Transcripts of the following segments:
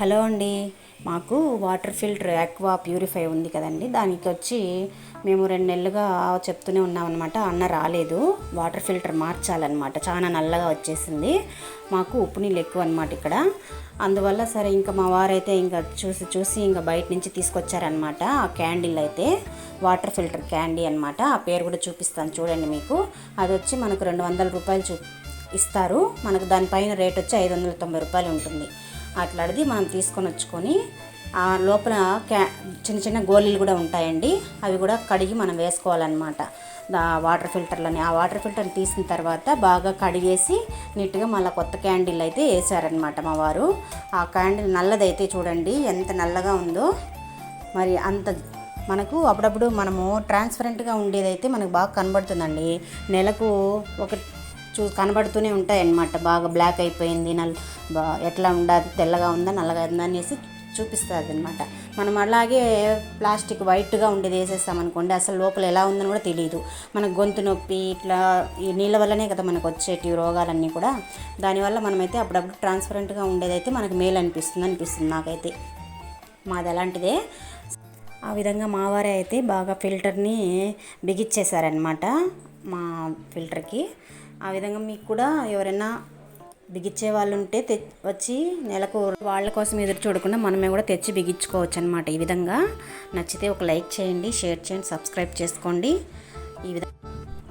Hello అండి. మాకు water filter aqua purify ఉంది కదండి. దానికి వచ్చి మేము రెండు నెలలుగా చెప్తూనే ఉన్నామన్నమాట అన్న రాలేదు. వాటర్ ఫిల్టర్ మార్చాలన్నమాట. చాలా నల్లగా వచ్చేసింది. మాకు ఉప్పు నీళ్ళు ఎక్కువ అనమాట ఇక్కడ. అందువల్ల సరే ఇంకా మా వారైతే ఇంకా చూసి చూసి ఇంకా బయట నుంచి తీసుకొచ్చారనమాట ఆ క్యాండిల్ అయితే వాటర్ ఫిల్టర్ క్యాండీ అనమాట ఆ పేరు కూడా చూపిస్తాను చూడండి మీకు. అది వచ్చి మనకు రెండు వందల రూపాయలు చూ ఇస్తారు. మనకు దానిపైన రేట్ వచ్చి ఐదు వందల తొంభై రూపాయలు ఉంటుంది. అట్లాంటిది మనం తీసుకొని వచ్చుకొని ఆ లోపల క్యా చిన్న చిన్న గోళీలు కూడా ఉంటాయండి. అవి కూడా కడిగి మనం వేసుకోవాలన్నమాట. వాటర్ ఫిల్టర్లని. ఆ వాటర్ ఫిల్టర్ని తీసిన తర్వాత బాగా కడిగేసి నీట్గా మళ్ళీ కొత్త క్యాండిల్ అయితే వేసారనమాట మా వారు. ఆ క్యాండిల్ నల్లదైతే చూడండి ఎంత నల్లగా ఉందో. మరి అంత మనకు అప్పుడప్పుడు మనము ట్రాన్స్పరెంట్గా ఉండేదైతే మనకు బాగా కనబడుతుందండి. నెలకు ఒక చూ కనబడుతూనే ఉంటాయి బాగా బ్లాక్ అయిపోయింది నల్ బా ఎట్లా ఉండదు తెల్లగా ఉందా నల్లగా ఉందా అనేసి చూపిస్తుంది అనమాట మనం అలాగే ప్లాస్టిక్ వైట్గా ఉండేది వేసేస్తాం అనుకోండి అసలు లోపల ఎలా ఉందని కూడా తెలియదు మనకు గొంతు నొప్పి ఇట్లా ఈ నీళ్ళ వల్లనే కదా మనకు వచ్చేటి రోగాలన్నీ కూడా. దానివల్ల మనమైతే అప్పుడప్పుడు ట్రాన్స్పరెంట్గా ఉండేదైతే మనకు మేలు అనిపిస్తుంది అనిపిస్తుంది నాకైతే. మాది అలాంటిదే. ఆ విధంగా మా వారే అయితే బాగా ఫిల్టర్ని బిగిచ్చేశారనమాట మా ఫిల్టర్కి. ఆ విధంగా మీకు కూడా ఎవరైనా బిగించే వాళ్ళు ఉంటే తె వచ్చి నెలకు వాళ్ళ కోసం ఎదురు చూడకుండా మనమే కూడా తెచ్చి బిగించుకోవచ్చు అనమాట ఈ విధంగా నచ్చితే ఒక లైక్ చేయండి షేర్ చేయండి సబ్స్క్రైబ్ చేసుకోండి. ఈ విధంగా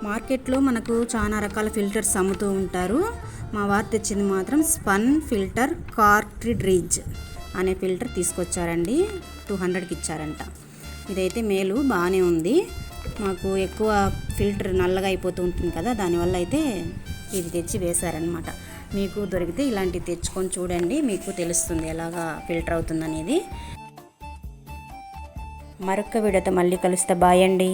మార్కెట్లో మనకు చాలా రకాల ఫిల్టర్స్ అమ్ముతూ ఉంటారు. మా వారు తెచ్చింది మాత్రం స్పన్ ఫిల్టర్ కార్ట్రిడ్రీజ్ అనే ఫిల్టర్ తీసుకొచ్చారండి. టూ హండ్రెడ్కి ఇచ్చారంట. ఇదైతే మేలు బాగానే ఉంది. మాకు ఎక్కువ ఫిల్టర్ నల్లగా అయిపోతూ ఉంటుంది కదా దానివల్ల అయితే ఇది తెచ్చి వేశారనమాట మీకు దొరికితే ఇలాంటివి తెచ్చుకొని చూడండి మీకు తెలుస్తుంది ఎలాగా ఫిల్టర్ అవుతుందనేది. మరొక వీడియోతో మళ్ళీ కలుస్తే బాయ్ అండి.